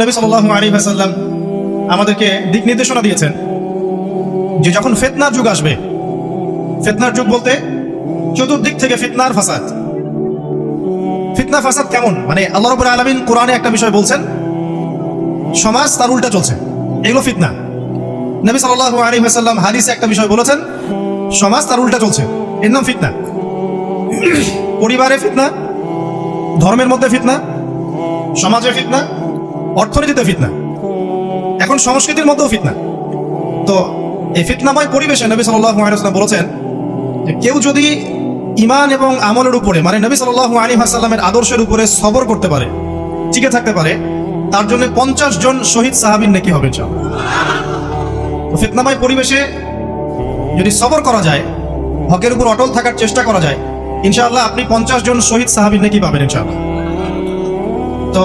নবী ওয়াসাল্লাম আমাদেরকে দিক নির্দেশনা দিয়েছেন যে যখন ফিতনার যুগ আসবে, ফিতনার যুগ বলতে চতুর্দিক থেকে ফিতনার ফাসাদ। ফিতনা ফাসাদ কেমন? মানে আল্লাহ রাব্বুল আলামিন কোরআনে একটা বিষয় বলছেন, সমাজ তার উল্টা চলছে। এগুলো ফিতনা। নবী আলাইহি ওয়াসাল্লাম হাদিসে একটা বিষয় বলেছেন, সমাজ তার উল্টা চলছে। এর নাম ফিতনা। পরিবারে ফিতনা, ধর্মের মধ্যে ফিতনা, সমাজে ফিতনা অর্থনীতিতে ফিতনা। এখন সংস্কৃতির মধ্যেও ফিতনা। তো এই ফিতনাময় পরিবেশে নবী সাল্লাল্লাহু আলাইহি ওয়াসাল্লাম বলেছেন যে কেউ যদি ইমান এবং আমলের উপরে মানে নবী সাল্লাল্লাহু আলাইহি ওয়াসাল্লামের আদর্শের উপরে সবর করতে পারে, টিকে থাকতে পারে, তার জন্য পঞ্চাশ জন শহীদ সাহাবিন নাকি হবে। তো ফিতনাময় পরিবেশে যদি সবর করা যায়, হকের উপর অটল থাকার চেষ্টা করা যায়, ইনশাআল্লাহ আপনি পঞ্চাশ জন শহীদ সাহাবিন নাকি পাবেন ইনশাআল্লাহ। তো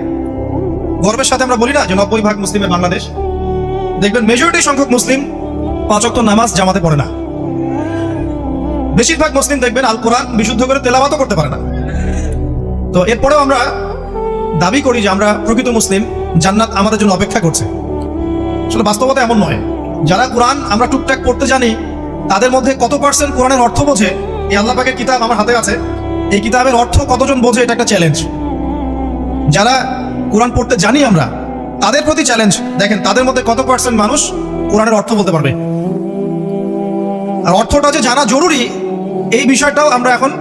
গর্বের সাথে আমরা বলি না যে নব্বই ভাগ মুসলিমের বাংলাদেশ। দেখবেন মেজরিটি সংখ্যক মুসলিম পাঁচ ওয়াক্ত নামাজ জামাতে পড়ে না। বেশিরভাগ মুসলিম দেখবেন আল কোরআন বিশুদ্ধ করে তেলাওয়াতও করতে পারে না। তো এরপরেও আমরা দাবি করি যে আমরা প্রকৃত মুসলিম, জান্নাত আমাদের জন্য অপেক্ষা করছে। আসলে বাস্তবতা এমন নয়। যারা কোরআন আমরা টুকটাক পড়তে জানি, তাদের মধ্যে কত পার্সেন্ট কোরআনের অর্থ বোঝে, এই আল্লাহ পাকের কিতাব আমার হাতে আছে। এই কিতাবের অর্থ কতজন বোঝে, এটা একটা চ্যালেঞ্জ যারা কোরআন পড়তে জানি আমরা। তাদের প্রতি চ্যালেঞ্জ দেখেন, তাদের মধ্যে কত পার্সেন্ট মানুষ কোরআনের অর্থ বলতে পারবে? আর অর্থটা যে জানা জরুরি, এই বিষয়টাও আমরা এখন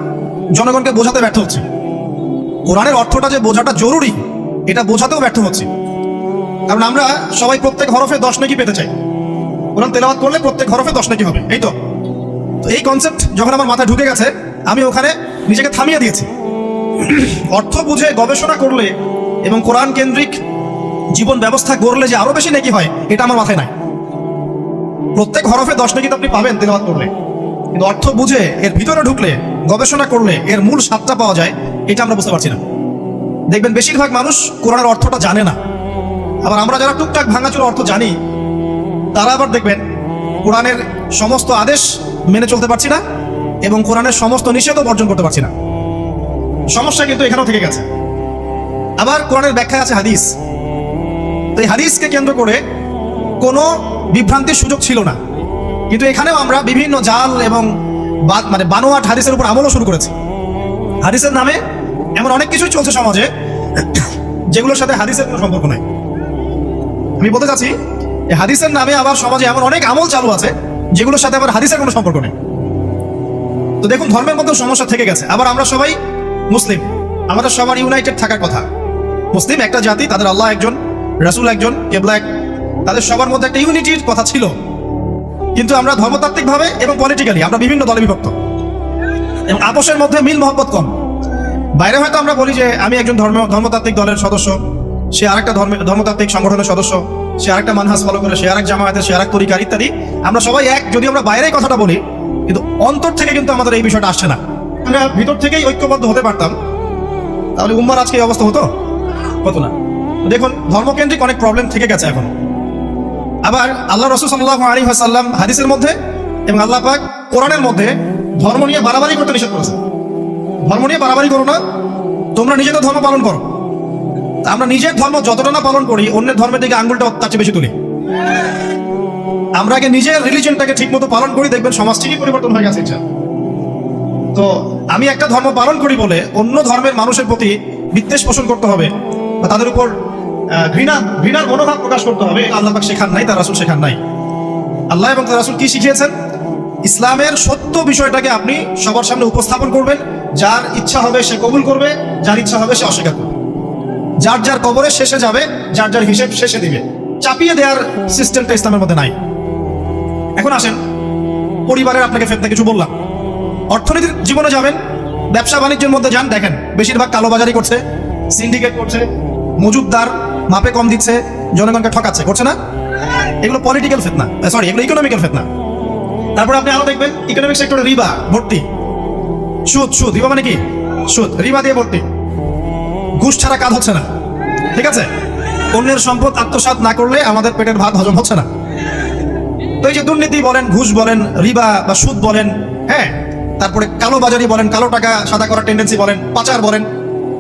জনগণকে বোঝাতে ব্যর্থ হচ্ছি। কোরআনের অর্থটা যে বোঝাটা জরুরি, এটা বোঝাতেও ব্যর্থ হচ্ছি। কারণ আমরা সবাই প্রত্যেক হরফে দশ নাকি পেতে চাই। কোরআন তেলাওয়াত করলে প্রত্যেক হরফে দশ নাকি হবে, এই তো। তো এই কনসেপ্ট যখন আমার মাথায় ঢুকে গেছে, আমি ওখানে নিজেকে থামিয়ে দিয়েছি। অর্থ বুঝে গবেষণা করলে এবং কোরআন কেন্দ্রিক জীবন ব্যবস্থা গড়লে যে আরও বেশি নাকি হয়, এটা আমার মাথায় নাই। প্রত্যেক হরফে দশ নাকি আপনি পাবেন তেলাওয়াত করলে। কিন্তু অর্থ বুঝে, এর ভিতরে ঢুকলে, গবেষণা করলে, এর মূল স্বাদটা পাওয়া যায়, এটা আমরা বুঝতে পারছি না। দেখবেন বেশিরভাগ মানুষ কোরআনের অর্থটা জানে না। আবার আমরা যারা টুকটাক ভাঙাচোরা অর্থ জানি, তারা আবার দেখবেন কোরআনের সমস্ত আদেশ মেনে চলতে পারছি না এবং কোরআনের সমস্ত নিষেধও বর্জন করতে পারছি না। সমস্যা কিন্তু এখানেও থেকে গেছে। আবার কোরআনের ব্যাখ্যা আছে হাদিস। তো এই হাদিসকে কেন্দ্র করে কোনো বিভ্রান্তির সুযোগ ছিল না। কিন্তু এখানেও আমরা বিভিন্ন জাল এবং মানে বানোয়াট হাদিসের উপর আমলও শুরু করেছি। হাদিসের নামে এমন অনেক কিছুই চলছে সমাজে, যেগুলোর সাথে হাদিসের কোনো সম্পর্ক নাই। আমি বলতে চাচ্ছি হাদিসের নামে আবার সমাজে এমন অনেক আমল চালু আছে, যেগুলোর সাথে আবার হাদিসের কোনো সম্পর্ক নেই। তো দেখুন, ধর্মের মধ্যে সমস্যা থেকে গেছে। আবার আমরা সবাই মুসলিম। আমাদের সবার ইউনাইটেড থাকার কথা। মুসলিম একটা জাতি, তাদের আল্লাহ একজন, রাসূল একজন, কেবলা এক। তাদের সবার মধ্যে একটা ইউনিটির কথা ছিল। কিন্তু আমরা ধর্মতাত্ত্বিকভাবে এবং পলিটিক্যালি আমরা বিভিন্ন দলে বিভক্ত। এবং আপোষের মধ্যে মিল মহব্বত কম। বাইরে হয়তো আমরা বলি যে, আমি একজন ধর্ম, ধর্মতাত্ত্বিক দলের সদস্য, সে আরেকটা ধর্ম, ধর্মতাত্ত্বিক সংগঠনের সদস্য, সে আরেকটা মানহাস ফলো করে, সে আরেক জামায়াতের, সে আরেক তরিকার ইত্যাদি। আমরা সবাই এক, যদি আমরা বাইরে কথাটা বলি, কিন্তু অন্তর থেকে কিন্তু আমাদের এই বিষয়টা আসছে না। আমরা ভিতর থেকেই ঐক্যবদ্ধ হতে পারতাম। তাহলে উম্মার আজকে এই অবস্থা হতো? হতো না। দেখুন, ধর্মকেন্দ্রিক অনেক প্রবলেম থেকে গেছে এখন। আবার আল্লাহ রসুল সাল্লাহ আলী হাসাল্লাম হাদিসের মধ্যে এবং আল্লাহ পাক কোরআনের মধ্যে ধর্ম নিয়ে বাড়াবাড়ি করতে নিষেধ করেছে ধর্ম নিয়ে বাড়াবাড়ি করো না, তোমরা নিজেদের ধর্ম পালন করো। আমরা নিজের ধর্ম যতটা না পালন করি, অন্যের ধর্মের দিকে আঙ্গুলটা তার চেয়ে বেশি তুলি। আমরা আগে নিজের রিলিজনটাকে ঠিক মতো পালন করি, দেখবেন সমাজ ঠিকই পরিবর্তন হয়ে গেছে তো আমি একটা ধর্ম পালন করি বলে অন্য ধর্মের মানুষের প্রতি বিদ্বেষ পোষণ করতে হবে। বা তাদের উপর ঘৃণা, ঘৃণার মনোভাব প্রকাশ করতে হবে। আল্লাহ পাক শেখান নাই, তার রাসুল শেখান নাই। আল্লাহ এবং তার রাসুল কি শিখিয়েছেন? ইসলামের সত্য বিষয়টাকে আপনি সবার সামনে উপস্থাপন করবেন। যার ইচ্ছা হবে সে কবুল করবে, যার ইচ্ছা হবে সে অস্বীকার করবে। যার যার কবরে শেষে যাবে, যার যার হিসেব শেষে দিবে। চাপিয়ে দেওয়ার সিস্টেমটা ইসলামের মধ্যে নাই। এখন আসেন, পরিবারের আপনাকে ফেরতে কিছু বললাম। অর্থনীতির জীবনে যাবেন ব্যবসা বাণিজ্যের মধ্যে যান, দেখেন, বেশিরভাগ কালোবাজারি করছে, সিন্ডিকেট করছে মজুদদার মাপে কম দিচ্ছে, জনগণকে ঠকাচ্ছে করছে না? এগুলো পলিটিক্যাল ফেতনা সরি এগুলো ইকোনমিক্যাল ফেতনা তারপরে আপনি আরও দেখবেন ইকোনমিক সেক্টরে রিবা, ভর্তি। সুদ সুদ, রিবা মানে কি? সুদ, রিবা দিয়ে ভর্তি। ঘুষ ছাড়া কাজ হচ্ছে না। ঠিক আছে? অন্যের সম্পদ আত্মসাৎ না করলে আমাদের পেটের ভাত হজম হচ্ছে না। তো এই যে দুর্নীতি বলেন, ঘুষ বলেন, রিবা বা সুদ বলেন হ্যাঁ? তারপরে কালো বাজারি বলেন, কালো টাকা সাদা করার টেন্ডেন্সি বলেন, পাচার বলেন,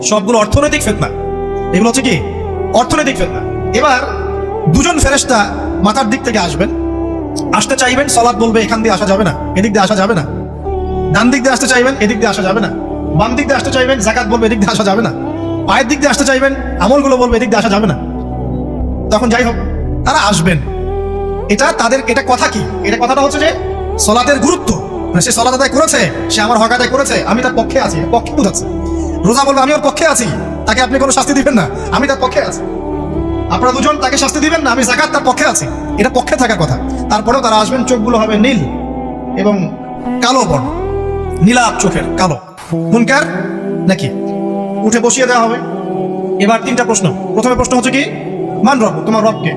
সবগুলো অর্থনৈতিক ফেতনা এগুলো হচ্ছে কি? অর্থনৈতিক ফেতনা। এবার দুজন ফেরেস্তা মাথার দিক থেকে আসবেন। আসতে চাইবেন সলাদ বলবে, এখান দিয়ে আসা যাবে না, এদিক দিয়ে আসা যাবে না। ডান দিক দিয়ে আসতে চাইবেন, এদিক দিয়ে আসা যাবে না। বাম দিক দিয়ে আসতে চাইবেন জাকাত বলবে, এদিক দিয়ে আসা যাবে না। পায়ের দিক দিয়ে আসতে চাইবেন, আমলগুলো বলবে, এদিক দিয়ে আসা যাবে না। তখন যাই হোক, তারা আসবেন। এটা তাদের, এটা কথা কি? এটা কথাটা হচ্ছে যে সলাতের গুরুত্ব। মানে সে সলাত আদায় করেছে, সে আমার হক আদায় করেছে, আমি তার পক্ষে আছি, পক্ষে বোঝাচ্ছে। রোজা বলবে, আমি ওর পক্ষে আছি। তাকে আপনি কোনো শাস্তি দিবেন না। আমি তার পক্ষে আছি। আপনারা দুজন তাকে শাস্তি দিবেন না, আমি জাকাত তার পক্ষে আছি। এটা পক্ষে থাকার কথা। তারপরেও তারা আসবেন, চোখগুলো হবে নীল এবং কালো বর্ণ। নীলাপ চোখের, কালো। মুনকার নাকি? উঠে বসিয়ে দেওয়া হবে। এবার তিনটা প্রশ্ন। প্রথমে প্রশ্ন হচ্ছে কি? মান রব, তোমার রবকে।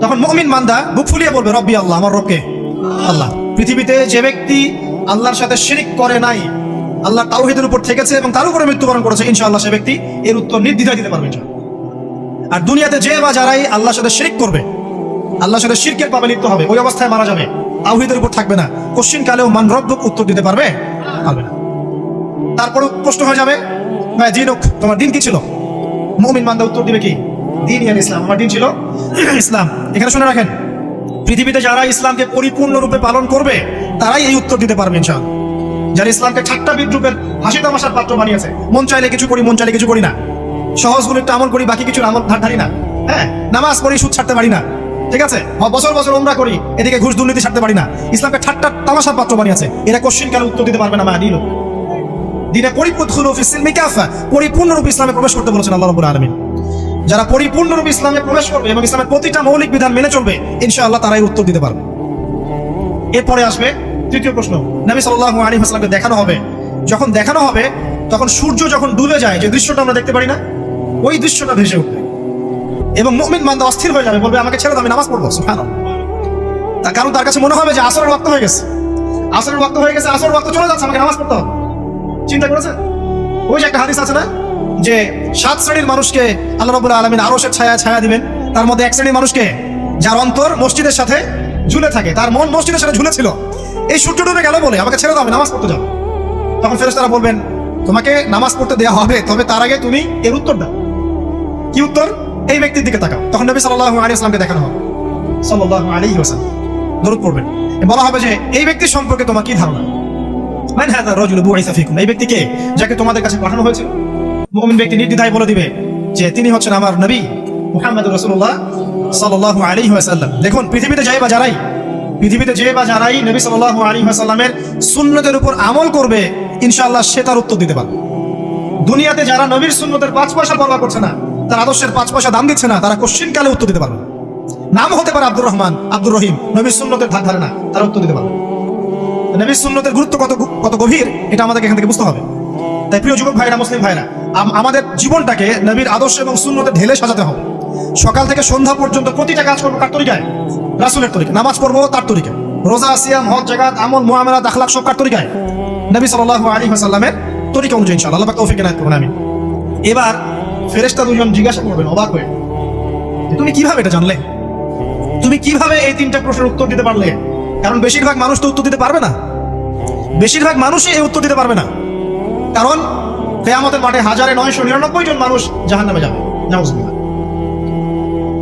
তখন মমিন মান্দা বুক ফুলিয়ে বলবে, রব্বি আল্লাহ, আমার রবকে আল্লাহ। পৃথিবীতে যে ব্যক্তি আল্লাহর সাথে শিরিক করে নাই আল্লাহ তাওহিদের উপর থেকেছে এবং তার উপরে মৃত্যুবরণ করেছে। ইনশাআল্লাহ সে ব্যক্তি এর উত্তর নির্দ্বিধায় দিতে পারবে আর দুনিয়াতে যে বা যারাই আল্লাহর সাথে শিরিক করবে, আল্লাহর সাথে শিরকের পাবে লিপ্ত হবে, ওই অবস্থায় মারা যাবে। তাওহিদের উপর থাকবে না। কোশ্চিন কালেও মান রব্বক উত্তর দিতে পারবে? পারবে না। তারপরে প্রশ্ন হয়ে যাবে, ভাই জিনুক তোমার দিন কি ছিল? মমিন মান্দা উত্তর দিবে কি? দিন ইয়ান ইসলাম, আমার দিন ছিল ইসলাম। এখানে শুনে রাখেন, পৃথিবীতে যারা ইসলামকে পরিপূর্ণরূপে পালন করবে, তারাই এই উত্তর দিতে পারবে ইনশাআল্লাহ। যারা ইসলামকে ঠাট্টা বিদ্রুপের হাসি তামাশার পাত্র বানিয়েছে, মন চাইলে কিছু করি, মন চাইলে কিছু করি না। সহজগুলো একটু আমল করি, বাকি কিছু আমল ধার ধারি না। হ্যাঁ নামাজ পড়ি, সুদ ছাড়তে পারি না। ঠিক আছে? বছর বছর ওমরা করি, এদিকে ঘুষ দুর্নীতি ছাড়তে পারি না। ইসলামকে ঠাট্টা তামাশার পাত্র বানিয়েছে। এরা কোশ্চিন কালে উত্তর দিতে পারবে না মা দিল দিনে পরিপূর্ণ পরিপূর্ণরূপে ইসলামে প্রবেশ করতে বলেছেন আল্লাহ রাব্বুল আলামিন। যারা পরিপূর্ণরূপে ইসলামে প্রবেশ করবে এবং ইসলামের প্রতিটা মৌলিক বিধান মেনে চলবে, ইনশাআল্লাহ তারাই উত্তর দিতে পারবে। এরপরে আসবে তৃতীয় প্রশ্ন, নবী সাল্লাল্লাহু আলাইহি ওয়াসাল্লামকে দেখানো হবে। যখন দেখানো হবে, তখন সূর্য যখন ডুবে যায়, যে দৃশ্যটা আমরা দেখতে পারি না, ওই দৃশ্যটা ভেসে উঠবে। এবং মুমিন বান্দা অস্থির হয়ে যাবে, বলবে, আমাকে ছেড়ে দাও, আমি নামাজ পড়ব। সুবহানাল্লাহ। তার কারণ, তার কাছে মনে হবে যে আসরের ওয়াক্ত হয়ে গেছে। আসরের ওয়াক্ত হয়ে গেছে, আসরের ওয়াক্ত চলে যাচ্ছে, আমাকে নামাজ পড়তে হবে। চিন্তা করেছে ওই যে একটা হাদিস আছে না, যে সাত শ্রেণির মানুষকে আল্লাহ রাব্বুল আলামিন আরশের ছায়া ছায়া দিবেন। তার মধ্যে এক শ্রেণির মানুষকে, যার অন্তর মসজিদের সাথে ঝুলে থাকে। তার মন মসজিদের সাথে ঝুলে ছিল এই সূর্য ডুবে গেল বলে, আমাকে ছেড়ে দাও নামাজ পড়তে যাব। তখন ফেরেশতারা বলবেন, তোমাকে নামাজ পড়তে দেওয়া হবে, তবে তার আগে তুমি এর উত্তর দাও। কি উত্তর? এই ব্যক্তির দিকে তাকাও। তখন নবী সাল্লাল্লাহু আলাইহি ওয়াসাল্লামকে দেখানো হবে। সাল্লাল্লাহু আলাইহি ওয়াসাল্লাম। দরুদ পড়বেন। বলা হবে যে, এই ব্যক্তির সম্পর্কে তোমার কি ধারণা? মান হাযা রাজুল বুইসা ফিকুম। এই ব্যক্তিকে যাকে তোমাদের কাছে পাঠানো হয়েছে। মুমিন ব্যক্তি নির্দ্বিধায় বলে দিবে যে, তিনি হচ্ছেন আমার নবী মুহাম্মদুর রাসূলুল্লাহ সাল্লাল্লাহু আলাইহি ওয়াসাল্লাম। দেখুন, পৃথিবীতে যাই বা যারাই পৃথিবীতে যে বা যারাই নবী সাল্লাল্লাহু আলাইহি ওয়াসাল্লামের সুন্নতের উপর আমল করবে, ইনশাআল্লাহ সে তার উত্তর দিতে পারবে। দুনিয়াতে যারা নবীর সুন্নতের পাঁচ পয়সা পরোয়া করছে না, তার আদর্শের পাঁচ পয়সা দাম দিচ্ছে না, তারা কোশ্চিন কালে উত্তর দিতে পারবে নাম হতে পারে আব্দুর রহমান, আব্দুর রহিম, নবীর সুন্নতের ধার ধারে না, তারা উত্তর দিতে পারবে নবীর সুন্নতের গুরুত্ব কত কত গভীর, এটা আমাদেরকে এখান থেকে বুঝতে হবে। তাই প্রিয় যুবক ভাইরা, মুসলিম ভাইরা আমাদের জীবনটাকে নবীর আদর্শ এবং সুন্নতে ঢেলে সাজাতে হবে। সকাল থেকে সন্ধ্যা পর্যন্ত প্রতিটা কাজ করব কার তরিকায়? রাসুলের তরিকা নামাজ পড়ব তার তরিকায়। রোজা, সিয়াম, হজ জাগাত আমল, মুআমালাত আখলাক সব কার তরিকায়? নবী সাল্লাল্লাহু আলাইহি ওয়াসাল্লামের তরিকা অনুযায়ী ইনশাআল্লাহ। আল্লাহ তৌফিক এনায়েত করুন, আমিন। এবার ফেরেশতা দুজন জিজ্ঞাসা করবেন, অবাক হয়ে তুমি কীভাবে এটা জানলে? তুমি কীভাবে এই তিনটা প্রশ্নের উত্তর দিতে পারলে? কারণ বেশিরভাগ মানুষ তো উত্তর দিতে পারবে না। বেশিরভাগ মানুষই এই উত্তর দিতে পারবে না। কারণ কেয়ামতের মাঠে হাজারে নয়শো নিরানব্বই জন মানুষ জাহান নামে যাবে। নাউজুবিল্লাহ।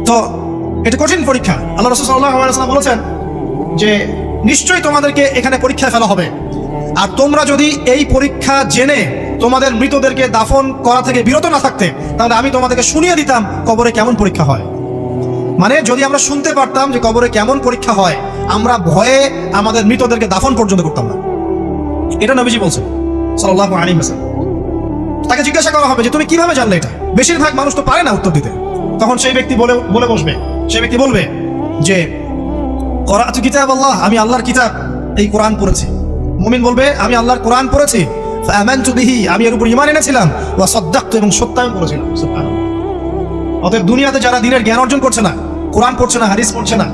তো এটা কঠিন পরীক্ষা। আল্লাহ রসুল সাল্লাহ বলেছেন যে, নিশ্চয়ই তোমাদেরকে এখানে পরীক্ষায় ফেলা হবে। আর তোমরা যদি এই পরীক্ষা জেনে তোমাদের মৃতদেরকে দাফন করা থেকে বিরত না থাকতে, তাহলে আমি তোমাদেরকে শুনিয়ে দিতাম কবরে কেমন পরীক্ষা হয়। মানে যদি আমরা শুনতে পারতাম যে কবরে কেমন পরীক্ষা হয়, আমরা ভয়ে আমাদের মৃতদেরকে দাফন পর্যন্ত করতাম না। এটা নবীজি বলছেন সাল্লাহ আলাইহি ওয়াসাল্লাম। তাকে জিজ্ঞাসা করা হবে যে, তুমি কীভাবে জানলে এটা? বেশিরভাগ মানুষ তো পারে না উত্তর দিতে। তখন সেই ব্যক্তি বলে বলে বসবে। সেই ব্যক্তি বলবে যে, করাতু কিতাব আল্লাহ, আমি আল্লাহর কিতাব এই কোরআন পড়েছি। মুমিন বলবে, আমি আল্লাহর কোরআন পড়েছি। বিহি, আমি এর উপর ঈমান এনেছিলাম। ওয়া সাদ্দাকতু, এবং সত্যায়ন করেছিলাম অতএব দুনিয়াতে যারা দিনের জ্ঞান অর্জন করছে না, কোরআন পড়ছে না, হাদিস পড়ছে না,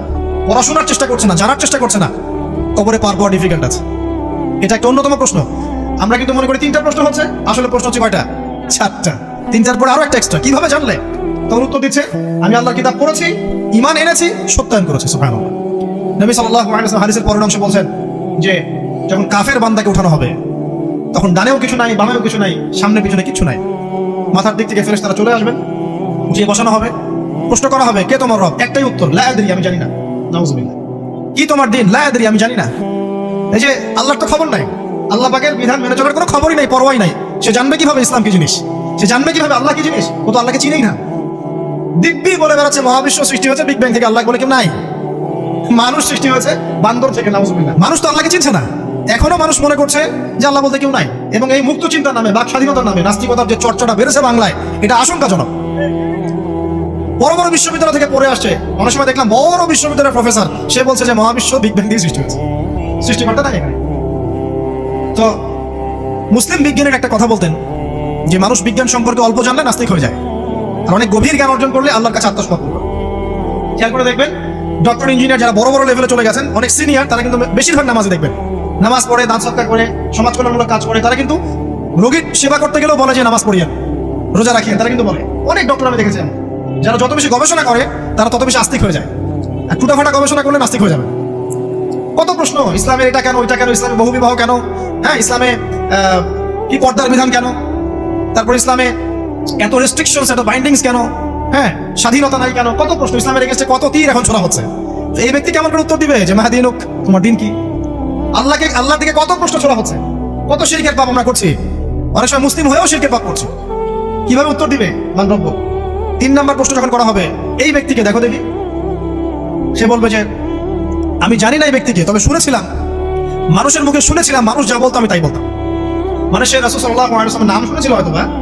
পড়াশোনার চেষ্টা করছে না, জানার চেষ্টা করছে না, কবরে পার পাওয়া ডিফিকাল্ট আছে। এটা একটা অন্যতম প্রশ্ন। আমরা কিন্তু মনে করি তিনটা প্রশ্ন হচ্ছে। আসলে প্রশ্ন হচ্ছে কয়টা? চারটা। তিনটার পরে আরও একটা এক্সট্রা কীভাবে জানলে? তখন উত্তর দিচ্ছে। আমি আল্লাহর কিতাব পড়েছি ইমান এনেছি, সত্যায়ন করেছি, সুবহানাল্লাহ। নবী আলাইহি ওয়াসাল্লাম পরের অংশে বলছেন যে, যখন কাফের বান্দাকে উঠানো হবে, তখন ডানেও কিছু নাই, বামেও কিছু নাই, সামনে পিছনে কিছু নাই। মাথার দিক থেকে ফেরেশতারা চলে আসবেন যে বসানো হবে, প্রশ্ন করা হবে, কে তোমার রব? একটাই উত্তর, লা আদরি, আমি জানি না। কি তোমার দিন? লা আদরি, আমি জানি না। এই যে, আল্লাহর তো খবর নাই। আল্লাহ পাকের বিধান মেনে চলার কোনো খবরই নাই, পরোয়াই নাই। সে জানবে কীভাবে ইসলাম কি জিনিস? সে জানবে কীভাবে আল্লাহ কি জিনিস? ও তো আল্লাহকে চিনেই না। দিব্যি বলে বেড়াচ্ছে, মহাবিশ্ব সৃষ্টি হয়েছে বিগ ব্যাং থেকে আল্লাহ বলে কেউ নাই। মানুষ সৃষ্টি হয়েছে, বান্দর থেকে নাউজুবিল্লাহ মানুষ তো আল্লাহকে চিনছে না। এখনও মানুষ মনে করছে যে আল্লাহ বলতে কেউ নাই। এবং এই মুক্ত চিন্তার নামে, বাক স্বাধীনতার নামে, নাস্তিকতার যে চর্চাটা বেড়েছে বাংলায়, এটা আশঙ্কাজনক। বড় বড় বিশ্ববিদ্যালয় থেকে পড়ে আসছে, অনেক সময় দেখলাম বড় বিশ্ববিদ্যালয়ের প্রফেসর, সে বলছে যে মহাবিশ্ব বিগ ব্যাং দিয়ে সৃষ্টি হয়েছে। সৃষ্টিকর্তা নাই তো, মুসলিম বিজ্ঞানের একটা কথা বলতেন, যে মানুষ বিজ্ঞান সম্পর্কে অল্প জানলে নাস্তিক হয়ে যায়। আর অনেক গভীর জ্ঞান অর্জন করলে আল্লাহর কাছে আত্মসমর্পণ করে খেয়াল করে দেখবেন ডক্টর ইঞ্জিনিয়ার যারা বড় বড় লেভেলে চলে গেছেন, অনেক সিনিয়র তারা কিন্তু বেশিরভাগ নামাজে দেখবেন। নামাজ পড়ে, দান সৎকার করে সমাজ কল্যাণমূলক কাজ করে, তারা কিন্তু রোগীর সেবা করতে গেলেও বলে যে নামাজ পড়িয়েন, রোজা রাখিয়েন তারা কিন্তু বলে। অনেক ডক্টর আমি দেখেছি আমি। যারা যত বেশি গবেষণা করে, তারা তত বেশি আস্তিক হয়ে যায়। আর টুটাফাটা গবেষণা করলে নাস্তিক হয়ে যাবে। কত প্রশ্ন, ইসলামের এটা কেন, ওইটা কেন, ইসলামে বহু বিবাহ কেন? হ্যাঁ ইসলামে কি পর্দার বিধান কেন? তারপর ইসলামে এত রেস্ট্রিকশনস এত বাইন্ডিংস কেন? হ্যাঁ স্বাধীনতা নাই কেন? কত প্রশ্ন, ইসলামের এগেস্টে কত তীর এখন ছোড়া হচ্ছে? এই ব্যক্তি কেমন করে উত্তর দিবে যে মাহাদিনুক তোমার দিন কি? আল্লাহকে আল্লাহ দিকে কত প্রশ্ন ছোড়া হচ্ছে? কত শিরকের পাপ আমরা করছি? অনেক সময় মুসলিম হয়েও শিরকের পাপ করছি। কীভাবে উত্তর দিবে? মানব্য তিন নাম্বার প্রশ্ন যখন করা হবে, এই ব্যক্তিকে দেখো দেখি। সে বলবে যে, আমি জানি না এই ব্যক্তিকে, তবে শুনেছিলাম। মানুষের মুখে শুনেছিলাম, মানুষ যা বলতো আমি তাই বলতাম। মানে সে রাসুল সাল্লাহ নাম শুনেছিল হয়তো বা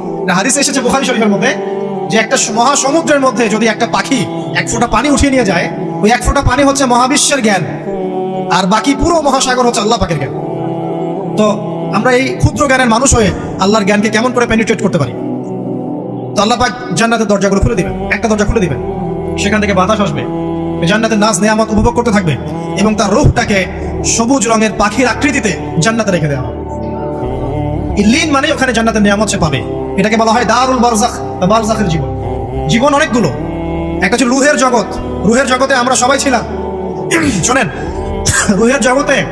হাদিসে এসেছে বুখারী শরীফের মধ্যে যে একটা মহাসমুদ্রের মধ্যে যদি একটা পাখি এক ফোঁটা পানি উঠিয়ে নিয়ে যায়, ওই এক ফোঁটা পানি হচ্ছে মহাবিশ্বের জ্ঞান। আর বাকি পুরো মহাসাগর হচ্ছে আল্লাহ পাকের জ্ঞান। তো আমরা এই ক্ষুদ্র জ্ঞানের মানুষ হয়ে আল্লাহর জ্ঞানকে কেমন করে পেনিট্রেট করতে পারি? তো আল্লাহ পাক জান্নাতের দরজাগুলো খুলে দিবেন, একটা দরজা খুলে দিবেন। সেখান থেকে বাতাস আসবে, জান্নাতের নাচ, নেয়ামত উপভোগ করতে থাকবে এবং তার রূপটাকে সবুজ রঙের পাখির আকৃতিতে জান্নাতে রেখে দেওয়া হবে। ইল্লিন মানে ওখানে জান্নাতের নিয়ামত সে পাবে। এটাকে বলা হয় দারুল বারজাখ বা বারজাখের জীবন। জীবন অনেকগুলো। একটা হচ্ছে রুহের জগৎ। রুহের জগতে আমরা সবাই ছিলাম। শোনেন, রুহের জগতে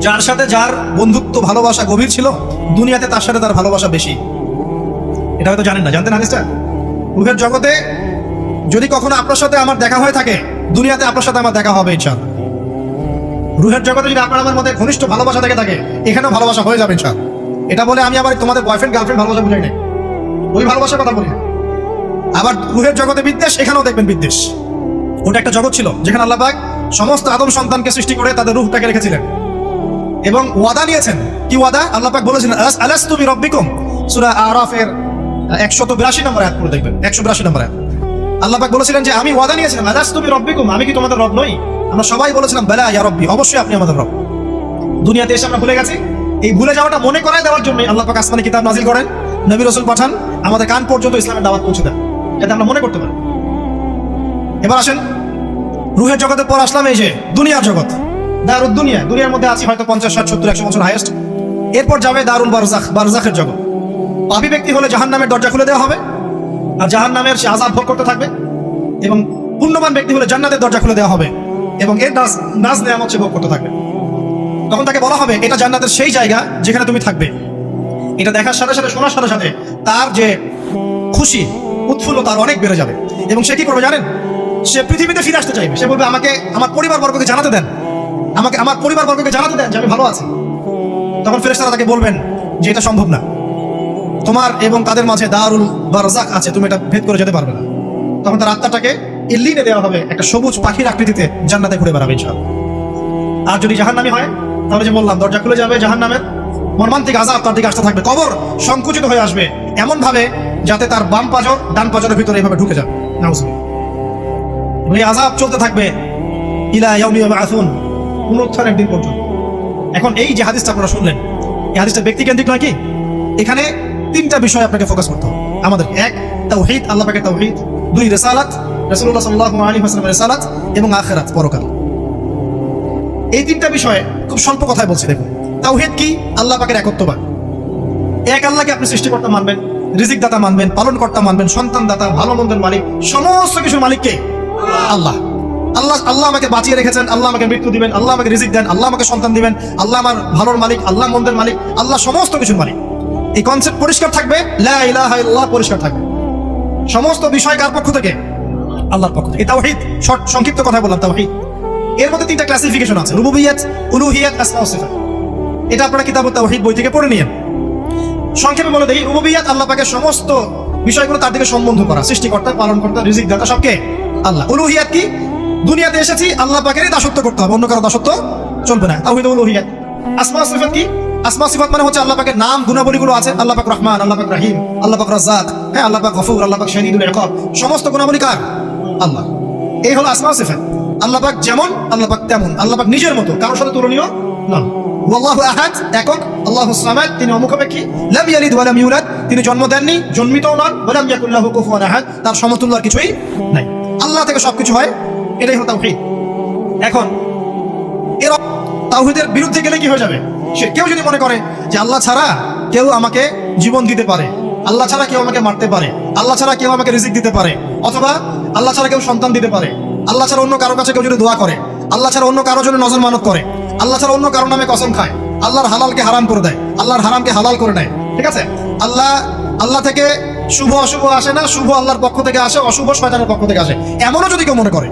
যার সাথে যার বন্ধুত্ব, ভালোবাসা গভীর ছিল, দুনিয়াতে তার সাথে তার ভালোবাসা বেশি। এটা হয়তো জানেন না। জানতেন হাদিসটা রুহের জগতে যদি কখনো আপনার সাথে আমার দেখা হয়ে থাকে, দুনিয়াতে আপনার সাথে আমার দেখা হবে, ইনশাআল্লাহ। রুহের জগতে যদি আপনার আমার মধ্যে ঘনিষ্ঠ ভালোবাসা থেকে থাকে, এখানেও ভালোবাসা হয়ে যাবে, ইনশাআল্লাহ। এটা বলে আমি আবার তোমাদের বয়ফ্রেন্ড গার্লফ্রেন্ড ভালোবাসা বুঝাই নাই। ওই ভালোবাসার কথা বলি। আবার রুহের জগতে বিদ্বেষ, এখানেও দেখবেন বিদ্বেষ। ওটা একটা জগৎ ছিল, যেখানে আল্লাহ পাক সমস্ত আদম সন্তানকে সৃষ্টি করে তাদের রূহটাকে রেখেছিলেন। এবং ওয়াদা নিয়েছেন। কি ওয়াদা? আল্লাহ পাক বলেছেন "আলাস- আলাস্তু বিরাব্বিকুম? সূরা আরাফের একশত বিরাশি নম্বর করে দেখবেন একশো বিরাশি নম্বর আল্লাপাক বলেছিলেন যে, আমি ওয়াদা নিয়েছিলাম, আলাস্তু বিরাব্বিকুম? আমি কি তোমাদের রব নই? আমরা সবাই বলেছিলাম, বেলা ইয়া রব্বি, অবশ্যই আপনি আমাদের রব। দুনিয়াতে এসে আমরা ভুলে গেছি। এই ভুলে যাওয়াটা মনে করায় দেওয়ার জন্য আল্লাহ পাক আসমানি কিতাব নাজিল করেন, নবী রসুল পাঠান। আমাদের কান পর্যন্ত ইসলামের দাওয়াত পৌঁছে দেন। যাতে আমরা মনে করতে পারি। এবার আসেন, রুহের জগতের পর আসলাম এই যে দুনিয়ার জগৎ। দারুদ দুনিয়া। দুনিয়ার মধ্যে আছি হয়তো পঞ্চাশ, ষাট, সত্তর, একশো বছর হাইয়েস্ট এরপর যাবে দারুল বারজাখ, বারজাখের জগৎ। পাপি ব্যক্তি হলে জাহান নামের দরজা খুলে দেওয়া হবে। আর জাহান নামের সে আজাদ ভোগ করতে থাকবে। এবং পুণ্যবান ব্যক্তি হলে জান্নাতের দরজা খুলে দেওয়া হবে। এবং এর নাজ নাজ নেয়ামত সে ভোগ করতে থাকবে। তখন তাকে বলা হবে, এটা জান্নাতের সেই জায়গা যেখানে তুমি থাকবে। এটা দেখার সাথে সাথে, শোনার সাথে সাথে তার যে খুশি উৎফুল্ল তার অনেক বেড়ে যাবে। এবং সে কি করবে জানেন? সে পৃথিবীতে ফিরে আসতে চাইবে। সে বলবে, আমাকে আমার পরিবার বর্গকে জানাতে দেন। আমাকে আমার পরিবার বর্গকে জানাতে দেন যে আমি ভালো আছি। তখন ফেরেশতারা তাকে বলবেন যে, এটা সম্ভব না। তোমার এবং তাদের মাঝে দারুল বারজাক আছে, তুমি এটা ভেদ করে যেতে পারবে না। তখন তার আত্মাটাকে ইল্লিনে দেওয়া হবে, একটা সবুজ পাখির আকৃতিতে জান্নাতে ঘুরে বেড়াবে ইনশাআল্লাহ। আর যদি জাহান্নামী হয়, তাহলে যে বললাম, দরজা খুলে যাবে জাহান্নামের। মর্মান্তিক আজাব তার দিকে আসতে থাকবে। কবর সংকুচিত হয়ে আসবে এমন ভাবে যাতে তার বাম পাজর, ডান পাজরের ভিতরে এইভাবে ঢুকে যাবে এই আজাব চলতে থাকবে ইয়াউমি ইয়াবআসুন, পুনরুত্থানের পর্যন্ত। এখন এই যে হাদিসটা আপনারা শুনলেন, এই হাদিসটা নয় কি? এখানে তিনটা বিষয় আপনাকে ফোকাস করতে হবে। আমাদের এক, তাওহীদ, আল্লাহ পাকের তাওহীদ। দুই, রিসালাত, রাসূলুল্লাহ সাল্লাল্লাহু আলাইহি ওয়াসাল্লামের রিসালাত এবং আখিরাত, পরকাল। এই তিনটা বিষয়ে খুব স্বল্প কথায় বলছি, দেখুন। তাওহীদ কি? আল্লাহ পাকের একত্ববাদ। এক আল্লাহকে আপনি সৃষ্টিকর্তা মানবেন রিজিক দাতা মানবেন পালন কর্তা মানবেন সন্তান দাতা ভালো মন্দের মালিক, সমস্ত কিছুর মালিককে আল্লাহ। আল্লাহ আল্লাহ আমাকে বাঁচিয়ে রেখেছেন, আল্লাহ আমাকে মৃত্যু দিবেন, আল্লাহ আমাকে রিজিক দেন, আল্লাহ আমাকে সন্তান দিবেন, আল্লাহ আমার ভালোর মালিক, আল্লাহ মন্দের মালিক, আল্লাহ সমস্ত কিছুর মালিক। এই কনসেপ্ট পরিষ্কার থাকবে? পরিষ্কার থাকবে। সমস্ত বিষয় কার পক্ষ থেকে? আল্লাহর পক্ষ থেকে। তাওহীদ শর্ট সংক্ষিপ্ত কথা বললাম, তাওহীদ। এর মধ্যে তিনটা ক্লাসিফিকেশন আছে, রুবুবিয়াত, উলুহিয়াত আসমা ওয়া সিফাত। এটা আপনারা কিতাবুত তাওহীদ বই থেকে পড়ে নিয়েন। সংক্ষেপে বলে দেই রুবুবিয়াত আল্লাহ পাকের সমস্ত বিষয়গুলো তার দিকে সম্বন্ধ করা, সৃষ্টিকর্তা, পালনকর্তা রিজিক দাতা সবকে আল্লাহ। উলুহিয়াত কি? দুনিয়াতে এসেছি, আল্লাহ পাকেরই দাসত্ব করতে হবে, অন্য কারও দাসত্ব চলবে না। তাওহীদ উলুহিয়াত। আসমা সিফাত কি? আসমা সিফাত মানে হচ্ছে আল্লাহ পাকের নাম, গুণাবলীগুলো আছে, আল্লাহ পাক রহমান, আল্লাহ পাক রহিম, আল্লাহ পাক রাজ্জাক হ্যাঁ আল্লাহ পাক গফুর, আল্লাহ পাক শাহীদুল ইকাব সমস্ত গুণাবলী কার? আল্লাহ। এই হলো আসমা সিফাত। আল্লাহ পাক যেমন, আল্লাহ পাক তেমন, আল্লাহ পাক নিজের মতো, কারোর সাথে তুলনীয় নন। ওয়াল্লাহু আহাদ, একক, আল্লাহু সামাদ, তিনি অমুখাপেক্ষী। লাম ইয়ালিদ ওয়া লাম ইউলাদ, তিনি জন্ম দেননি, জন্মিতও নন, ওয়া লাম ইয়াকুল লাহু কুফুয়ান আহাদ, তার সমতুল্য কিছুই নাই। আল্লাহ থেকে সবকিছু হয়, এটাই হলো তাওহীদ। এখন, এর তাওহীদের বিরুদ্ধে গেলে কি হয়ে যাবে? সে কেউ যদি মনে করে যে আল্লাহ ছাড়া কেউ আমাকে জীবন দিতে পারে, আল্লাহ ছাড়া কেউ আমাকে মারতে পারে, আল্লাহ ছাড়া কেউ আমাকে রিজিক দিতে পারে, অথবা আল্লাহ ছাড়া কেউ সন্তান দিতে পারে, আল্লাহ ছাড়া অন্য কারও কাছে কেউ যদি দোয়া করে, আল্লাহ ছাড়া অন্য কারও জন্য নজর মানত করে আল্লাহ ছাড়া অন্য কারও নামে কসম খায়। আল্লাহর হালালকে হারাম করে দেয়। আল্লাহর হারামকে হালাল করে দেয় ঠিক আছে? আল্লাহ আল্লাহ থেকে শুভ অশুভ আসে না, শুভ আল্লাহর পক্ষ থেকে আসে, অশুভ শয়তানের পক্ষ থেকে আসে। এমনও যদি কেউ মনে করে,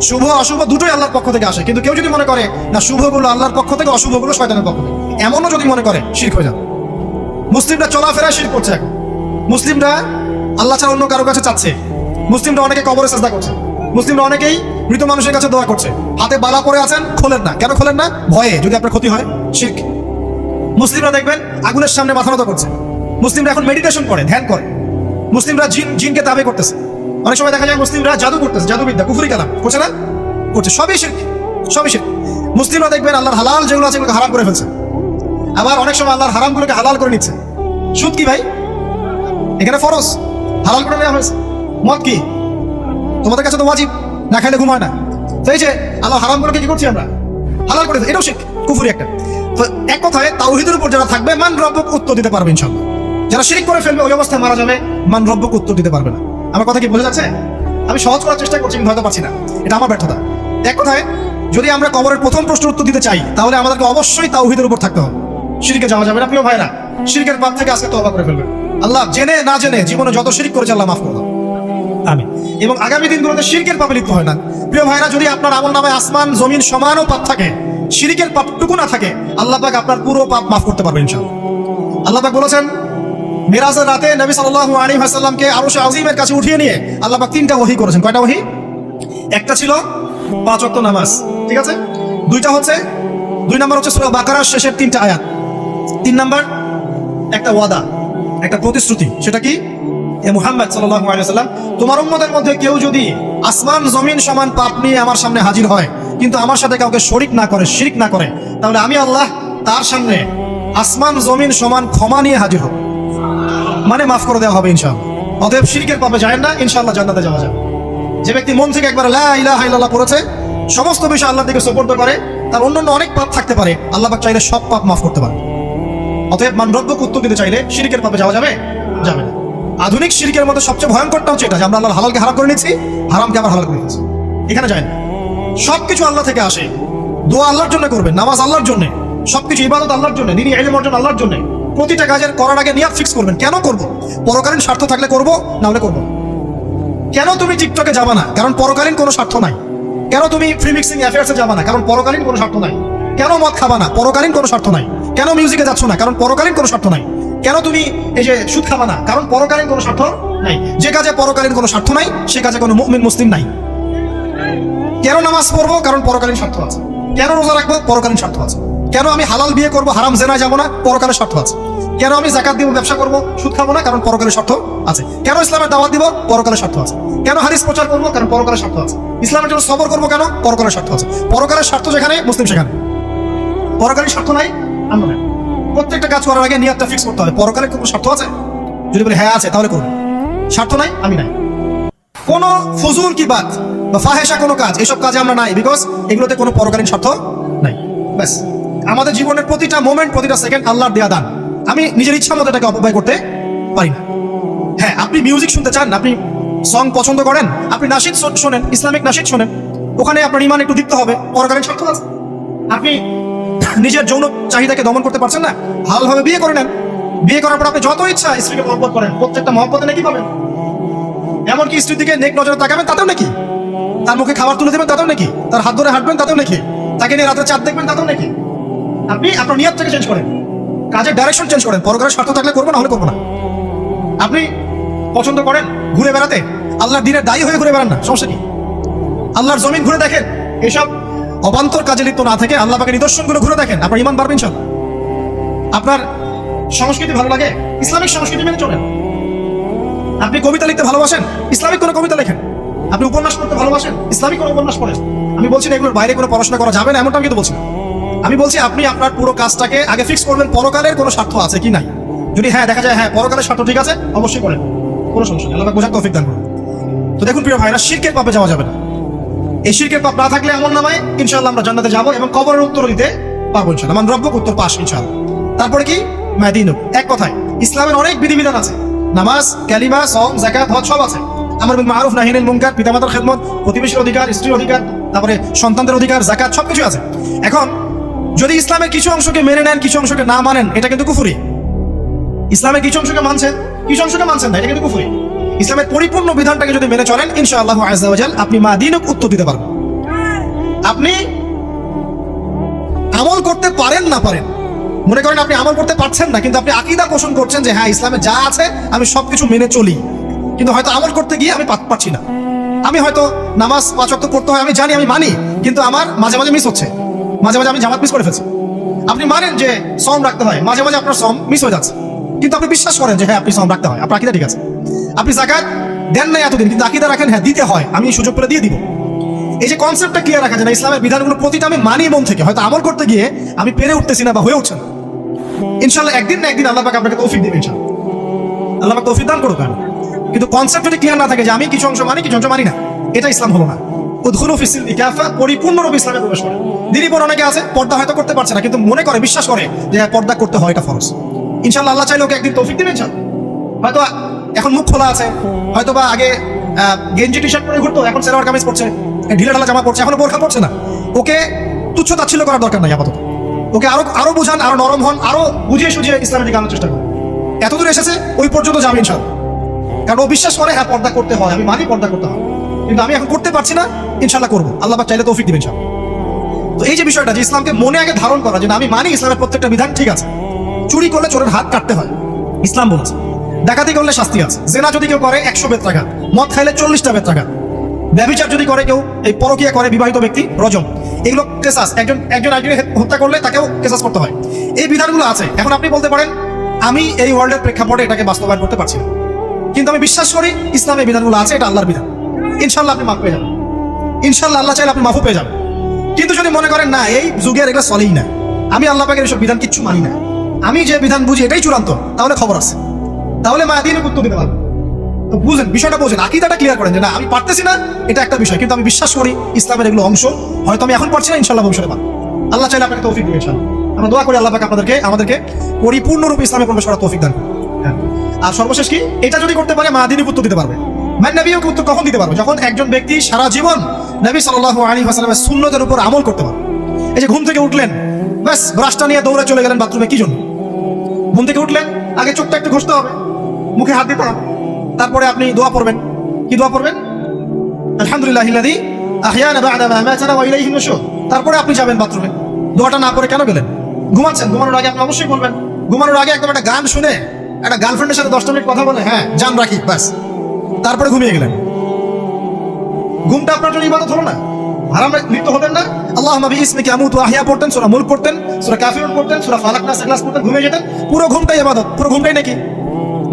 শুভ, অশুভ দুটোই আল্লাহর পক্ষ থেকে আসে। কিন্তু কেউ যদি মনে করে, না, শুভগুলো আল্লাহর পক্ষ থেকে, অশুভগুলো শয়তানের পক্ষ থেকে। এমনও যদি মনে করে, শির হয়ে যাবে। মুসলিমরা চলাফেরা শির করছে এখন। মুসলিমরা আল্লাহ ছাড়া অন্য কারও কাছে চাচ্ছে। মুসলিমরা অনেকে কবরে চেষ্টা করছে। মুসলিমরা অনেকেই মৃত মানুষের কাছে দোয়া করছে। হাতে বালা পরে আছেন, খোলেন না। কেন খোলেন না? ভয়ে, যদি আপনার ক্ষতি হয়। শিখ মুসলিমরা দেখবেন, আগুনের সামনে মাথা নত করছে। মুসলিমরা এখন মেডিটেশন করে, ধ্যান করে। মুসলিমরা জিন, জিনকে দাবি করতেছে। অনেক সময় দেখা যায় মুসলিমরা জাদু করতেছে, জাদুবিদ্যা, কুফুরি কালাম। করছে না? করছে। সবই শির্ক। সবই শির্ক। মুসলিমরা দেখবেন, আল্লাহর হালাল যেগুলো আছে হারাম করে ফেলছে। আবার অনেক সময় আল্লাহর হারামগুলোকে হালাল করে নিচ্ছে। সুদ কি ভাই? এখানে ফরজ। হালাল করে নেওয়া হয়েছে। মদ কি? তোমাদের কাছে তো ওয়াজিব। না খাইলে ঘুম হয় না। তো এই যে আল্লাহ করে কি করছি আমরা? হালাল করে এটাও শিখ কুফুরি একটা। তো এক কথায়, তাওহিদের উপর যারা থাকবে, মান রব্বক উত্তর দিতে পারবে ইনশাল্লাহ। যারা শিরিক করে ফেলবে, ওই অবস্থায় মারা যাবে, মান রব্বক উত্তর দিতে পারবে না। আমার কথা কি বোঝা যাচ্ছে? আমি সহজ করার চেষ্টা করছি, কিন্তু হয়তো পারছি না। এটা আমার ব্যর্থতা। এক কথায়, যদি আমরা কবরের প্রথম প্রশ্ন উত্তর দিতে চাই, তাহলে আমাদেরকে অবশ্যই তাওহিদের উপর থাকতে হবে। শিরিকে যাওয়া যাবে না, প্রিয় ভাইরা শিরিকের পাপ থেকে আজকে তবা করে ফেলবেন। আল্লাহ জেনে না জেনে জীবনে যত শিরিক করেছে, আল্লাহ মাফ করে দাও। আমি এবং আগামী দিনগুলোতে শিরকের পাপে লিপ্ত হয় না। প্রিয় ভাইরা, যদি আপনার আমল নামায় আসমান, জমিন সমানও পাপ থাকে, শিরিকের পাপটুকু না থাকে, আল্লাহ পাক আপনার পুরো পাপ মাফ করতে পারবেন ইনশাআল্লাহ। আল্লাহ পাক বলেছেন, মিরাজের রাতে নবী সাল্লাল্লাহু আলাইহি ওয়াসাল্লামকে আরশে আজিমের কাছে উঠিয়ে নিয়ে আল্লাহ পাক তিনটা ওহী করেছেন। কয়টা ওহী? একটা ছিল পাঁচ ওয়াক্ত নামাজ, ঠিক আছে? দুইটা হচ্ছে, দুই নাম্বার হচ্ছে সূরা বাকারার শেষের তিনটা আয়াত। তিন নাম্বার, একটা ওয়াদা, একটা প্রতিশ্রুতি, সেটা কি? এ মুহাম্মদ সাল্লাল্লাহু আলাইহি সাল্লাম তোমার উম্মতের মধ্যে কেউ যদি আসমান, জমিন সমান পাপ নিয়ে আমার সামনে হাজির হয়, কিন্তু আমার সাথে কাউকে শরিক না করে, শিরিক না করে, তাহলে আমি আল্লাহ তার সামনে আসমান, জমিন সমান ক্ষমা নিয়ে হাজির হব। মানে মাফ করে দেওয়া হবে ইনশাআল্লাহ। অতএব শিরকের পাপে যায় না, ইনশাআল্লাহ জান্নাতে যাওয়া যাবে। যে ব্যক্তি মন থেকে একবার লা ইলাহা ইল্লাল্লাহ পড়েছে, সমস্ত বিষয় আল্লাহর দিকে সুপর্দ করে তার অন্যান্য অনেক পাপ থাকতে পারে, আল্লাহ পাক চাইলে সব পাপ মাফ করতে পারে। অতএব মানরব্যকে উত্তর দিতে চাইলে শিরিকের পাপে যাওয়া যাবে? যাবে না। আধুনিক শিরিকের মধ্যে সবচেয়ে ভয়ঙ্করটা হচ্ছে এটা যে আমরা আল্লাহর হালালকে হারাম করে নিয়েছি হারামকে আবার হালাল করে নিচ্ছি। এখানে যায় না। সবকিছু আল্লাহ থেকে আসে। দোয়া আল্লাহর জন্য করবে, নামাজ আল্লাহর জন্য। সবকিছু ইবাদত আল্লাহর জন্য দিনই এলিম অর্জন আল্লাহর জন্য। প্রতিটা কাজের করার আগে নিয়াত ফিক্স করবেন। কেন করব? পরকালীন স্বার্থ থাকলে করব না হলে করব কেন তুমি টিকটকে যাবা না? কারণ পরকালীন কোনো স্বার্থ নাই। কেন তুমি ফ্রি মিক্সিং অ্যাফেয়ার্সে যাবা না? কারণ পরকালীন কোনো স্বার্থ নাই। কেন মদ খাবা না? পরকালীন কোনো স্বার্থ নাই। কেন মিউজিকে যাচ্ছ না? কারণ পরকালীন কোনো স্বার্থ নাই। কেন তুমি এই যে সুদ খাবা না? কারণ পরকালীন কোনো স্বার্থ নাই। যে কাজে পরকালীন কোনো স্বার্থ নাই, সে কাজে কোনো মুমিন, মুসলিম নাই। কেন নামাজ পড়ব? কারণ পরকালীন স্বার্থ আছে। কেন রোজা রাখব? পরকালীন স্বার্থ আছে। কেন আমি হালাল বিয়ে করব? হারাম, জেনায় যাব না? পরকালের স্বার্থ আছে। কেন আমি জাকাত দিব, ব্যবসা করব? সুদ খাব না? কারণ পরকালের স্বার্থ আছে। কেন ইসলামের দাওয়াত দিব? পরকালের স্বার্থ আছে। কেন হারিস প্রচার করব? কারণ পরকালের স্বার্থ আছে। ইসলামের জন্য সবর করব কেন? পরকালের স্বার্থ আছে। পরকালের স্বার্থ যেখানে, মুসলিম সেখানে। পরকালীন স্বার্থ নাই, আমরা। প্রত্যেকটা কাজ করার আগে নিয়াতটা ফিক্স করতে হবে। পরকালের কোনো স্বার্থ আছে? যদি বলি হ্যাঁ আছে, তাহলে করুন। স্বার্থ নাই, আমি নাই। কোনো ফজুল কি বাদ বা ফাহেসা কোনো কাজ, এসব কাজে আমরা নাই বিকজ এগুলোতে কোনো পরকালীন স্বার্থ নাই। ব্যাস। আমাদের জীবনের প্রতিটা মোমেন্ট প্রতিটা সেকেন্ড আল্লাহর দেয়া দান। আমি নিজের ইচ্ছা মতো এটাকে অপব্যয় করতে পারি না। হ্যাঁ আপনি মিউজিক শুনতে চান, আপনি সং পছন্দ করেন, আপনি নাসিদ শোনেন, ইসলামিক নাসিদ শোনেন, ওখানে আপনার ইমান একটু দিতে হবে, পরকালীন স্বার্থ আছে। আপনি নিজের যৌন চাহিদাকে দমন করতে পারছেন না? ভালোভাবে বিয়ে করে নেন। বিয়ে করার পর আপনি যত ইচ্ছা স্ত্রীকে মহব্বত করেন। প্রত্যেকটা মহব্বতে নাকি পাবেন। এমনকি স্ত্রীর দিকে নেক নজরে তাকাবেন, তাতেও নাকি? তার মুখে খাবার তুলে দেবেন, তাতেও নাকি? তার হাত ধরে হাঁটবেন, তাতেও নাকি? তাকে নিয়ে রাতে চাঁদ দেখবেন, তাতেও নাকি? আপনি আপনার নিয়তটাকে চেঞ্জ করেন। কাজের ডাইরেকশন চেঞ্জ করেন। পরকারের স্বার্থ থাকলে করব, না হলে করব না। আপনি পছন্দ করেন ঘুরে বেড়াতে? আল্লাহর দিনের দায়ী হয়ে ঘুরে বেড়ান না। সমস্যা কি? আল্লাহর জমিন ঘুরে দেখেন। এসব অবান্তর কাজে লিপ্ত না থেকে আল্লাহ পাকে নিদর্শনগুলো ঘুরে দেখেন। আপনার ইমান পারবেন সব আপনার সংস্কৃতি ভালো লাগে? ইসলামিক সংস্কৃতি মেনে চলেন। আপনি কবিতা লিখতে ভালোবাসেন? ইসলামিক কোনো কবিতা লেখেন? আপনি উপন্যাস পড়তে ভালোবাসেন? ইসলামিক কোনো উপন্যাস পড়েন? আমি বলছি না এগুলোর বাইরে কোনো পড়াশোনা করা যাবে না, এমনটা আমি কিন্তু বলছি আমি বলছি আপনি আপনার পুরো কাজটাকে আগে ফিক্স করবেন, পরকালের কোনো স্বার্থ আছে কি নাই? যদি হ্যাঁ দেখা যায় হ্যাঁ পরকালের স্বার্থ ঠিক আছে, অবশ্যই করেন। কোনো সমস্যা নেই, আল্লাহ বোঝার তৌফিক দান করুন। তো দেখুন প্রিয় ভাইরা, শিরকের পাপে যাওয়া যাবে না। এই শিরকের পাপ না থাকলে এমন নামায় ইনশাল্লাহ আমরা জান্নাতে যাব এবং কবরের উত্তর দিতে পারব ইনশাআল্লাহ। আমার রব্বক উত্তর পাশ ইনশাআল্লাহ। তারপরে কি? মাদিনুক। এক কথায়, ইসলামের অনেক বিধিবিধান আছে। নামাজ, কালিমা সম জাকাত হজ সব আছে। আমার মারুফ নাহিনুল মুনকার, পিতামাতার খেদমত, প্রতিবেশীর অধিকার, স্ত্রীর অধিকার, তারপরে সন্তানদের অধিকার জাকাত সবকিছু আছে। এখন, যদি ইসলামের কিছু অংশকে মেনে নেন, কিছু অংশকে না মানেন, এটা কিন্তু কুফুরি। ইসলামের কিছু অংশকে মানছেন, কিছু অংশকে মানছেন না, এটা কিন্তু কুফুরি। ইসলামের পরিপূর্ণ বিধানটাকে যদি মেনে চলেন, ইনশাআল্লাহ আজাল আপনি মা দিনক উত্তর দিতে পারবেন। আপনি আমল করতে পারেন না পারেন, মনে করেন আপনি আমল করতে পারছেন না, কিন্তু আপনি আকিদা পোষণ করছেন যে হ্যাঁ ইসলামে যা আছে, আমি সবকিছু মেনে চলি। কিন্তু হয়তো আমল করতে গিয়ে আমি পারছি না। আমি হয়তো নামাজ পাঁচ ওয়াক্ত পড়তে হয়, আমি জানি, আমি মানি, কিন্তু আমার মাঝে মাঝে মিস হচ্ছে। মাঝে মাঝে আমি জামাত মিস করে ফেলছি। আপনি মানেন যে সম রাখতে হয়, মাঝে মাঝে আপনার সম মিস হয়ে যাচ্ছে। কিন্তু আপনি বিশ্বাস করেন যে হ্যাঁ আপনি সম রাখতে হয়, আপনার আকিদা ঠিক আছে। আপনি জাকাত দেন নাই এতদিন কিন্তু আকিদা রাখেন হ্যাঁ দিতে হয়। আমি সুযোগ করে দিয়ে দিব। এই যে কনসেপ্টটা ক্লিয়ার রাখা যায় না ইসলামের বিধানগুলো প্রতিটা আমি মানি মন থেকে হয়তো আমল করতে গিয়ে আমি পেরে উঠতেছি না বা হয়ে উঠছে না। ইনশাল্লাহ একদিন না একদিন আল্লাহ আপনাকে তৌফিক দেবে ইনশাল্লাহ আল্লাহ তৌফিক দান করুক কিন্তু কনসেপ্ট যদি ক্লিয়ার না থাকে যে আমি কিছু অংশ মানি কিছু অংশ মানি না এটা ইসলাম হলো না। পরিপূর্ণরূপে ইসলামে প্রবেশ করে। দিদি পর অনেকে আছে পর্দা হয়তো করতে পারছে না কিন্তু মনে করে বিশ্বাস করে যে হ্যাঁ, পর্দা করতে হয় এটা ফরজ। ইনশাল্লাহ আল্লাহ চাইলে ওকে একদিন তৌফিক দিবেন হয়তো এখন মুখ খোলা আছে। হয়তো বা আগে গেঞ্জি টি শার্ট পরে ঘুরতো, এখন সেলোয়ার কামিজ পড়ছে ঢিলা ঢালা জামা পড়ছে এখন বোরখা পড়ছে না। ওকে তুচ্ছ তাচ্ছিল্য করার দরকার নাই আপাতত। ওকে আরও আরও বুঝান, আরও নরম হন, আরও বুঝিয়ে সুঝিয়ে ইসলামের দিকে আনার চেষ্টা করুন। এতদূর এসেছে, ওই পর্যন্ত যাবে ইনশাল্লাহ কারণ ও বিশ্বাস করে হ্যাঁ পর্দা করতে হয়, আমি মানি পর্দা করতে হয়। কিন্তু আমি এখন করতে পারছি না ইনশাল্লাহ করব। আল্লাহ চাইলে তৌফিক দিবেন ইনশাল্লাহ তো এই যে বিষয়টা যে ইসলামকে মনে আগে ধারণ করা, যে আমি মানি ইসলামের প্রত্যেকটা বিধান ঠিক আছে। চুরি করলে চোরের হাত কাটতে হয়। ইসলাম বলেছে। ডাকাতি করলে শাস্তি আছে। জেনা যদি কেউ করে, একশো বেত্রাঘাত। মদ খাইলে চল্লিশটা বেত্রাঘাত। ব্যবচার যদি করে কেউ, এই পরকিয়া করে বিবাহিত ব্যক্তি, রজম। এগুলো কেসাস, একজন একজন একজনের হত্যা করলে তাকেও কেসাস করতে হয়। এই বিধানগুলো আছে। এখন আপনি বলতে পারেন, আমি এই ওয়ার্ল্ডের প্রেক্ষাপটে এটাকে বাস্তবায়ন করতে পারছি না। কিন্তু আমি বিশ্বাস করি ইসলামের বিধানগুলো আছে, এটা আল্লাহর বিধান। ইনশাল্লাহ আপনি মাফ পেয়ে যাবেন। ইনশাল্লাহ আল্লাহ চাইলে আপনি মাফও পেয়ে যাবেন। কিন্তু যদি মনে করেন, না, এই যুগের এগুলো চলেই না। আমি আল্লাহ পাকের এসব বিধান কিচ্ছু মানি না। আমি যে বিধান বুঝি, এটাই চূড়ান্ত। তাহলে খবর আছে। তাহলে মা দিনে উত্তর দিতে পারব। তো বুঝেন, বিষয়টা বোঝেন, আকিদাটা ক্লিয়ার করেন যে না, আমি পারতেছি না, এটা একটা বিষয়, কিন্তু আমি বিশ্বাস করি ইসলামের এগুলো অংশ, হয়তো আমি এখন পারছি না ইনশাল্লাহ ভবিষ্যতে পারব। আল্লাহ চাইলে আপনাকে তৌফিক দিবে ইনশাল্লাহ আমরা দোয়া করি আল্লাহ পাক আপনাদেরকে, আমাদেরকে পরিপূর্ণরূপে ইসলামে প্রবেশ করার তৌফিক দান হ্যাঁ। আর সর্বশেষ কি, এটা যদি করতে পারে মা দিনে উত্তর দিতে পারবে। মান নবীও উত্তর কখন দিতে পারবে? যখন একজন ব্যক্তি সারা জীবন নবী সাল্লাল্লাহু আলাইহি ওয়াসাল্লামের সুন্নতের উপর আমল করতে পারবে। এই যে ঘুম থেকে উঠলেন, ব্যাস, ব্রাশটা নিয়ে দৌড়ে চলে গেলেন বাথরুমে, কি জন্য? ঘুম থেকে উঠলেন, আগে চোখটা একটু ঘষতে হবে। মুখে হাত দিতে হবে তারপরে আপনি দোয়া পড়বেন। কি দোয়া পড়বেন? আলহামদুলিল্লাহ তারপরে আপনি যাবেন বাথরুমে। দোয়াটা না পড়ে কেন গেলেন? ঘুমাচ্ছেন? ঘুমানোর আগে আপনি অবশ্যই বলবেন। ঘুমানোর আগে একদম একটা গান শুনে একটা গার্লফ্রেন্ডের সাথে দশটা মিনিট কথা বলে হ্যাঁ জান রাখি, ব্যাস। তারপরে ঘুমিয়ে গেলেন। ঘুমটা আপনার জন্য ইবাদত হলো না। হারাম লিপ্ত হতেন না। আল্লাহ নবী ইসমিকে আমুত, আহিয়া পড়তেন, সুরা মুল্ক পড়তেন, সুরা কাফিরুন পড়তেন, সুরা ফালাক নাস পড়তেন, ঘুমিয়ে যেতেন। পুরো ঘুমটাই ইবাদত। পুরো ঘুমটাই নাকি?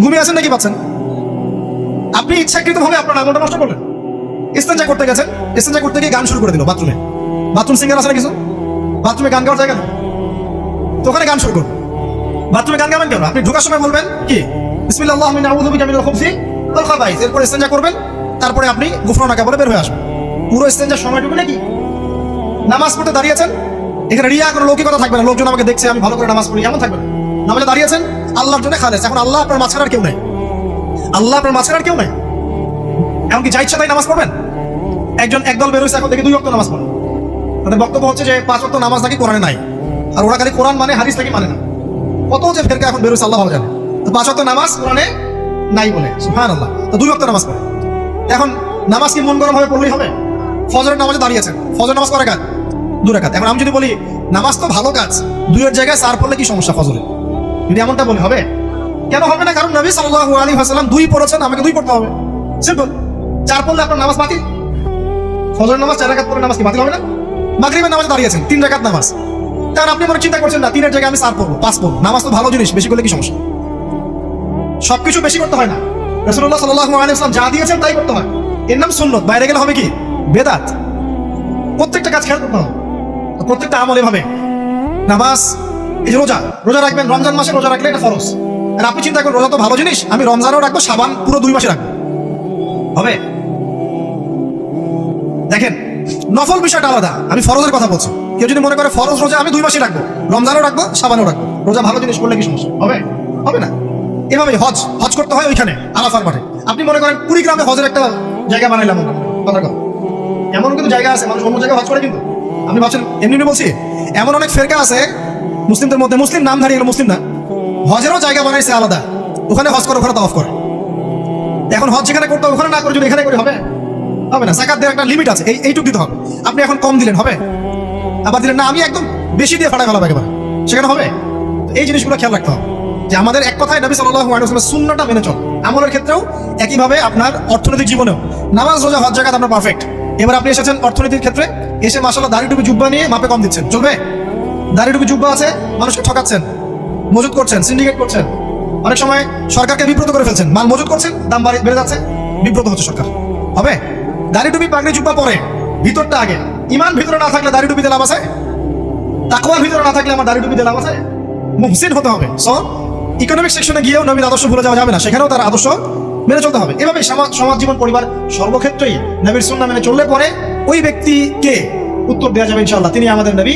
ঘুমিয়ে আছেন নাকি পাচ্ছেন আপনি ইচ্ছাকৃতভাবে আপনার আমলটা নষ্ট করলেন। ইস্তেঞ্জা করতে গেছেন, ইস্তেঞ্জা করতে গিয়ে গান শুরু করে দিল বাথরুমে। বাথরুম সিঙ্গার আছে না কিছু? বাথরুমে গান গাওয়ার জায়গা তো ওখানে গান শুরু করুন। বাথরুমে গান গাবেন কেন? আপনি ঢোকার সময় বলবেন কি? বিসমিল্লাহ আল্লাহ মিন আউযু বিকা খুবসি ওয়াল খাবাইস। এরপর ইস্তেঞ্জা করবেন, তারপরে আপনি গুফরানাকা বলে বের হয়ে আসবেন। পুরো ইস্তেঞ্জার সময়টুকু নাকি? নামাজ পড়তে দাঁড়িয়েছেন এখানে রিয়া কোনো লৌকিকতা থাকবে না। লোকজন আমাকে দেখছে, আমি ভালো করে নামাজ পড়ি। এমন থাকবে না। নামাজে দাঁড়িয়েছেন আল্লাহর জন্য খালেস। এখন আল্লাহ আপনার মাঝখানে আর কেউ নাই। আল্লাহ আপনার মাঝখানে আর কেউ নাই। এমনকি যা ইচ্ছা তাই নামাজ পড়বেন। একজন একদল বেরোচ্ছে এখন থেকে দুই অক্ট নামাজ পড়ে। তাদের বক্তব্য হচ্ছে যে পাঁচ অক্ট নামাজ নাকি কোরআনে নাই। আর ওরা খালি কোরআন মানে হাদিস নাকি মানে না। কত যে ফেরকা এখন বেরোচ্ছে আল্লাহ ভালো জানে। পাঁচ অক্ট নামাজ কোরআনে নাই বলে। সুহান আল্লাহ তো দুই অক্ট নামাজ পড়ে। এখন নামাজ কি মন গরম ভাবে পড়লেই হবে? ফজরের নামাজে দাঁড়িয়েছেন ফজর নামাজ করে কাজ দু রাকাত। এখন আমি যদি বলি, নামাজ তো ভালো কাজ। দুইয়ের জায়গায় সার পড়লে কি সমস্যা ফজরে? যদি এমনটা বলি হবে? কেন হবে না? কারণ নবী সাল্লাল্লাহু আলাইহি ওয়াসাল্লাম দুই পড়েছেন, আমাকে দুই পড়তে হবে। সিম্পল চার পড়লে আপনার নামাজ বাতিল? ফজর নামাজ, চার রাকাত পড়লে নামাজ কি বাতিল হবে না? মাগরিবের নামাজে দাঁড়িয়েছেন তিন রাকাত নামাজ। কারণ আপনি মনে চিন্তা করছেন, না, তিনের জায়গায় আমি চার পড়ব, পাঁচ পড়ব। নামাজ তো ভালো জিনিস, বেশি করলে কি সমস্যা? সবকিছু বেশি করতে হয় না। রসুল্লাহ সাল্লাল্লাহু আলাইহি ওয়াসাল্লাম যা দিয়েছেন তাই করতে হয়। এর নাম সুন্নত। বাইরে গেলে হবে কি? বেদাত। প্রত্যেকটা কাজ খেয়াল করতে হবে। প্রত্যেকটা আমল এভাবে। নামাজ এই রোজা রোজা রাখবেন, রমজান মাসে রোজা রাখলে এটা ফরজ। আর আপনি চিন্তা করেন, রোজা তো ভালো জিনিস, আমি রমজানও রাখব সাবান পুরো দুই মাসে রাখব। হবে? দেখেন, নফল বিষয়টা আলাদা, আমি ফরজের কথা বলছি। কেউ যদি মনে করে ফরজ রোজা আমি দুই মাসে রাখব, রমজানও রাখব সাবানও রাখব। রোজা ভালো জিনিস করলে কি সমস্যা? হবে? হবে না? এভাবে হজ হজ করতে হয় ওইখানে আলাফার মাঠে। আপনি মনে করেন কুড়িগ্রামে হজের একটা জায়গা বানাইলাম কথা কথা এমন কিন্তু জায়গা আছে, মানুষ অন্য জায়গায় হজ করে কিন্তু। আপনি ভাবছেন এমনি বলছি? এমন অনেক ফেরকা আছে মুসলিমদের মধ্যে মুসলিম নাম ধারিয়ে মুসলিম না। হজেরও জায়গা বানাইছে আলাদা। ওখানে হজ করে, ওখানে তফ করে। এখন হজ যেখানে করতে ওখানে না করে যদি এখানে করে হবে? হবে না। দেওয়ার একটা লিমিট আছে। এই এইটুক দিতে হবে। আপনি এখন কম দিলেন, হবে? আবার দিলেন, না, আমি একদম বেশি দিয়ে ফাটা ফেলাবো একেবারে। সেখানে হবে? এই জিনিসগুলো খেয়াল রাখতে হবে। যে আমাদের এক কথায় নবী ওয়াসাল্লামের সুন্নাহটা মেনে চল। আমলের ক্ষেত্রেও একইভাবে আপনার অর্থনৈতিক জীবনেও। নামাজ, রোজা, হজ জাকাত আপনার পারফেক্ট এবার আপনি এসেছেন অর্থনীতির ক্ষেত্রে। এসে মাসাল্লাহ দাড়ি টুপি জুব্বা নিয়ে মাপে কম দিচ্ছেন। চলবে? দাড়ি টুপি জুব্বা আছে, মানুষকে ঠকাচ্ছেন, মজুত করছেন সিন্ডিকেট করছেন। অনেক সময় সরকারকে বিব্রত করে ফেলছেন। মাল মজুত করছেন, দাম বাড়ি যাচ্ছে, বিব্রত হচ্ছে সরকার। হবে? দাড়ি টুপি পাগড়ি, জুব্বা পরে। ভিতরটা আগে। ইমান ভিতরে না থাকলে দাড়ি টুপি লাভ আছে? তাকওয়ার ভিতরে না থাকলে আমার দাড়ি টুপি লাভ আছে? মুহসিন হতে হবে। সো ইকোনমিক সেকশনে গিয়েও নবীর আদর্শ ভুলে যাওয়া যাবে না। সেখানেও তার আদর্শ মেনে চলতে হবে। এভাবে সমাজ সমাজ জীবন, পরিবার সর্বক্ষেত্রেই নবীর সুন্না মেনে চললে পরে ওই ব্যক্তিকে উত্তর দেওয়া যাবে ইনশাআল্লাহ। তিনি আমাদের নবী।